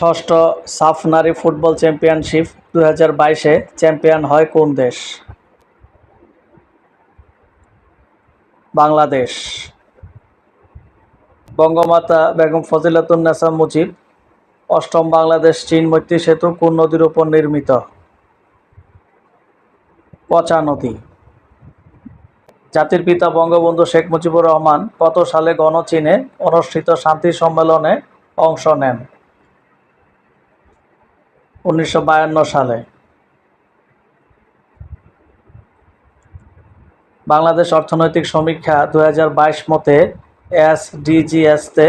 ষষ্ঠ সাফ নারী ফুটবল চ্যাম্পিয়নশিপ দু হাজার বাইশে চ্যাম্পিয়ন হয় কোন দেশ? বাংলাদেশ। বঙ্গমাতা বেগম ফজিলাতুন্নেসা মুজিব, অষ্টম বাংলাদেশ চীন মৈত্রী সেতু কোন নদীর উপর নির্মিত? পচা নদী জাতির পিতা বঙ্গবন্ধু শেখ মুজিবুর রহমান কত সালে গণচীনে অনুষ্ঠিত শান্তি সম্মেলনে অংশ নেন। উনিশশো বায়ান্ন সালে। বাংলাদেশ অর্থনৈতিক সমীক্ষা দু হাজার বাইশ মতে এসডিজিএসতে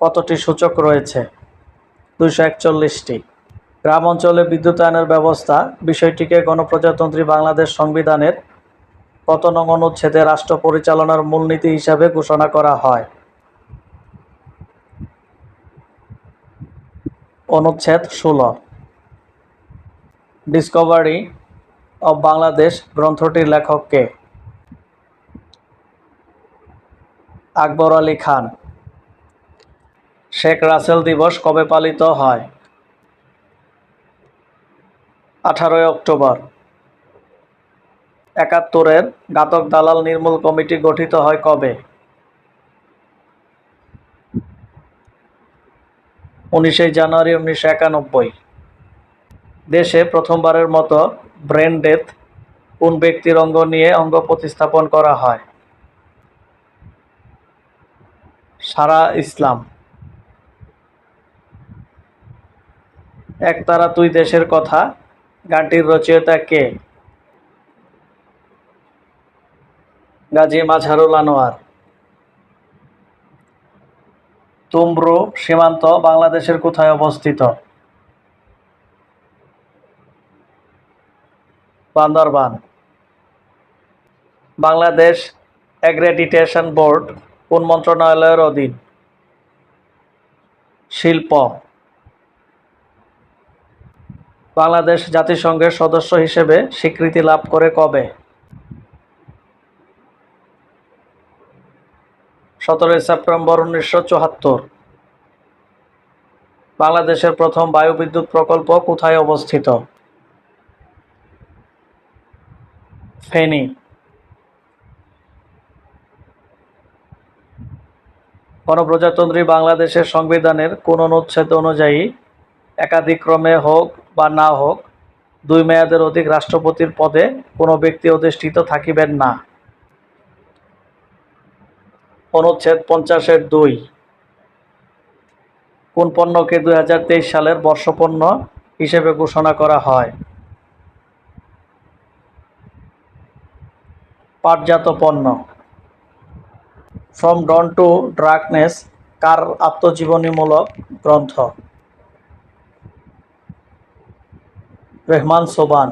কতটি সূচক রয়েছে? দুইশো একচল্লিশটি। গ্রাম অঞ্চলে বিদ্যুতায়নের ব্যবস্থা, বিষয়টিকে গণপ্রজাতন্ত্রী বাংলাদেশ সংবিধানের কত নং অনুচ্ছেদে রাষ্ট্র পরিচালনার মূলনীতি হিসাবে ঘোষণা করা হয়? অনুচ্ছেদ ষোলো। ডিসকভারি অব বাংলাদেশ গ্রন্থটির লেখক কে আকবর আলী খান। শেখ রাসেল দিবস কবে পালিত হয়? আঠারোই অক্টোবর। একাত্তরের ঘাতক দালাল নির্মূল কমিটি গঠিত হয় কবে? উনিশে জানুয়ারি উনিশশো একানব্বই। দেশে প্রথমবারের মতো ব্রেন ডেথ কোন ব্যক্তির অঙ্গ নিয়ে অঙ্গ প্রতিস্থাপন করা হয়? সারা ইসলাম। একতারা তুই দেশের কথা। গানটির রচয়িতা কে? গাজী মাঝারুল আনোয়ার। তুমব্রু সীমান্ত বাংলাদেশের কোথায় অবস্থিত? বান্দরবান। বাংলাদেশ অ্যাগ্রেডিটেশন বোর্ড, কোন মন্ত্রণালয়ের অধীন? শিল্প। বাংলাদেশ জাতিসংঘের সদস্য হিসেবে স্বীকৃতি লাভ করে কবে? সতেরোই সেপ্টেম্বর উনিশশো চুয়াত্তর। বাংলাদেশের প্রথম বায়ুবিদ্যুৎ প্রকল্প কোথায় অবস্থিত? ফেনী। গণপ্রজাতন্ত্রী বাংলাদেশের সংবিধানের কোন অনুচ্ছেদ অনুযায়ী একাধিক্রমে হোক বা না হোক, দুই মেয়াদের অধিক রাষ্ট্রপতির পদে কোনো ব্যক্তি অধিষ্ঠিত থাকিবেন না। অনুচ্ছেদ পঞ্চাশের দুই। কোন পণ্যকে দুই হাজার তেইশ সালের বর্ষপণ্য হিসেবে ঘোষণা করা হয়? পাটজাত পণ্য। ফ্রম ডন টু ড্রাকনেস কার আত্মজীবনীমূলক গ্রন্থ? রেহমান সোবান